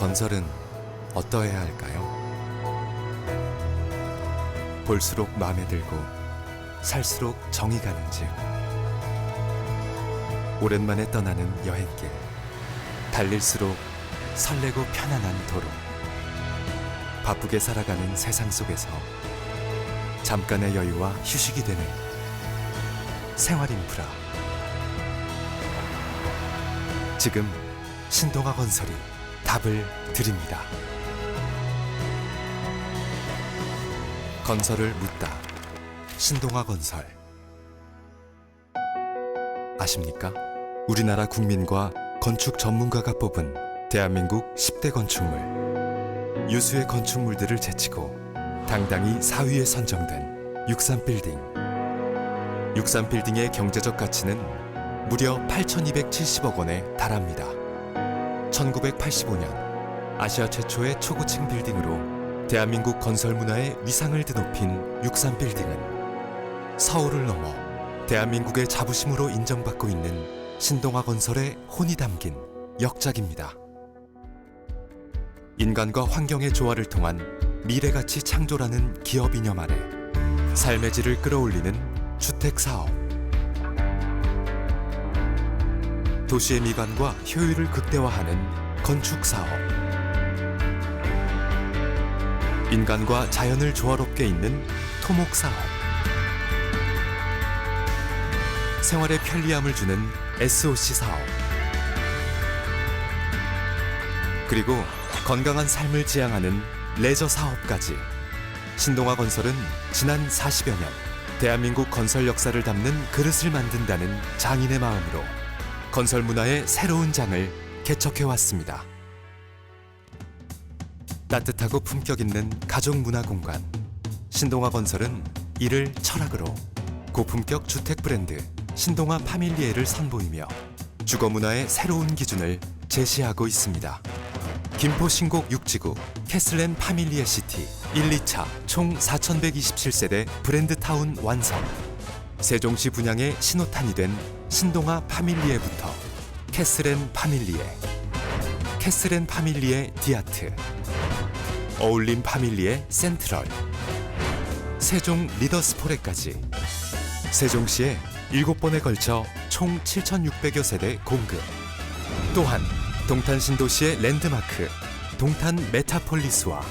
건설은 어떠해야 할까요? 볼수록 마음에 들고 살수록 정이 가는 집. 오랜만에 떠나는 여행길. 달릴수록 설레고 편안한 도로. 바쁘게 살아가는 세상 속에서 잠깐의 여유와 휴식이 되는 생활 인프라. 지금 신동아 건설이 답을 드립니다. 건설을 묻다. 신동아 건설. 아십니까? 우리나라 국민과 건축 전문가가 뽑은 대한민국 10대 건축물. 유수의 건축물들을 제치고 당당히 4위에 선정된 63빌딩. 63빌딩의 경제적 가치는 무려 8,270억 원에 달합니다. 1985년 아시아 최초의 초고층 빌딩으로 대한민국 건설 문화의 위상을 드높인 63 빌딩은 서울을 넘어 대한민국의 자부심으로 인정받고 있는 신동아 건설의 혼이 담긴 역작입니다. 인간과 환경의 조화를 통한 미래가치 창조라는 기업 이념 아래 삶의 질을 끌어올리는 주택 사업. 도시의 미관과 효율을 극대화하는 건축 사업. 인간과 자연을 조화롭게 잇는 토목 사업. 생활의 편리함을 주는 SOC 사업. 그리고 건강한 삶을 지향하는 레저 사업까지. 신동아 건설은 지난 40여 년 대한민국 건설 역사를 담는 그릇을 만든다는 장인의 마음으로 건설 문화의 새로운 장을 개척해 왔습니다. 따뜻하고 품격 있는 가족 문화 공간. 신동아 건설은 이를 철학으로 고품격 주택 브랜드 신동아 파밀리에를 선보이며 주거 문화의 새로운 기준을 제시하고 있습니다. 김포 신곡 6지구 캐슬앤 파밀리에 시티 1, 2차 총 4,127세대 브랜드 타운 완성. 세종시 분양의 신호탄이 된 신동아 파밀리에부터 캐슬앤 파밀리에, 캐슬앤 파밀리에 디아트, 어울림 파밀리에 센트럴, 세종 리더스포레까지 세종시에 7번에 걸쳐 총 7,600여 세대 공급. 또한 동탄 신도시의 랜드마크 동탄 메타폴리스와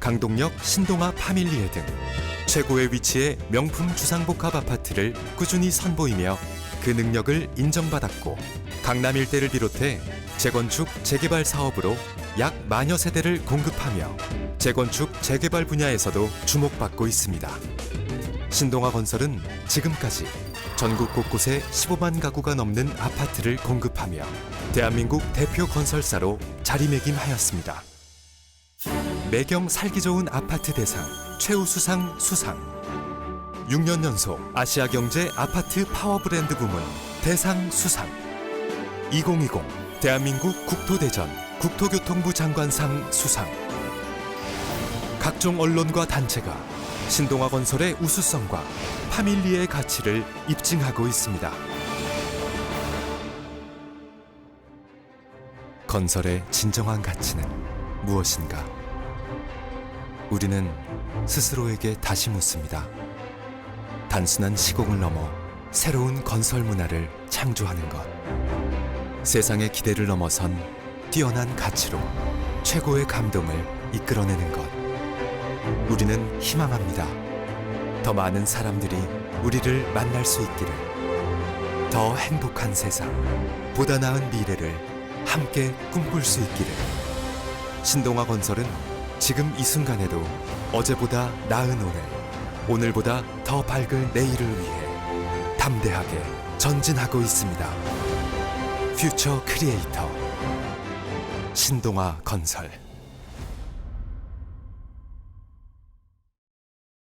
강동역 신동아 파밀리에 등 최고의 위치의 명품 주상복합 아파트를 꾸준히 선보이며 그 능력을 인정받았고 강남 일대를 비롯해 재건축 재개발 사업으로 약 만여 세대를 공급하며 재건축 재개발 분야에서도 주목받고 있습니다. 신동아 건설은 지금까지 전국 곳곳에 15만 가구가 넘는 아파트를 공급하며 대한민국 대표 건설사로 자리매김하였습니다. 매경 살기 좋은 아파트 대상 최우수상 수상 6년 연속 아시아 경제 아파트 파워 브랜드 부문 대상 수상 2020 대한민국 국토대전 국토교통부 장관상 수상 각종 언론과 단체가 신동아 건설의 우수성과 파밀리의 가치를 입증하고 있습니다. 건설의 진정한 가치는 무엇인가? 우리는 스스로에게 다시 묻습니다. 단순한 시공을 넘어 새로운 건설 문화를 창조하는 것. 세상의 기대를 넘어선 뛰어난 가치로 최고의 감동을 이끌어내는 것. 우리는 희망합니다. 더 많은 사람들이 우리를 만날 수 있기를. 더 행복한 세상, 보다 나은 미래를 함께 꿈꿀 수 있기를. 신동아 건설은 지금 이 순간에도 어제보다 나은 오늘, 오늘보다 더 밝을 내일을 위해 담대하게 전진하고 있습니다. 퓨처 크리에이터 신동아 건설